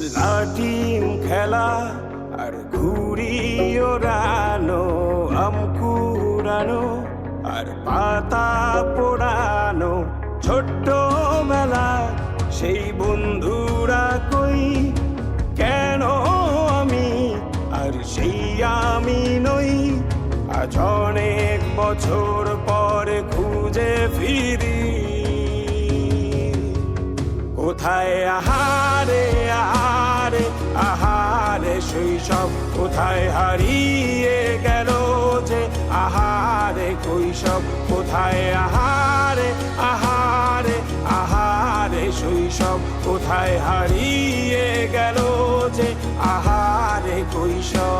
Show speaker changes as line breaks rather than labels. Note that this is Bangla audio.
লাটিম খেলা আর ঘুড়ি ওড়ানো আম কুড়ানো আর পাতা পোড়ানো ছোট্ট মেলা সেই বন্ধুরা কই কেন আমি আর সেই আমি নই আজ অনেক বছর পর খুঁজে ফিরি কোথায়? আহারে আহারে আহারে শৈশব কোথায় হারিয়ে গেল যে? আহারে কৈশব কোথায়? আহারে আহারে আহারে শৈশব কোথায় হারিয়ে গেল যে? আহারে কৈশব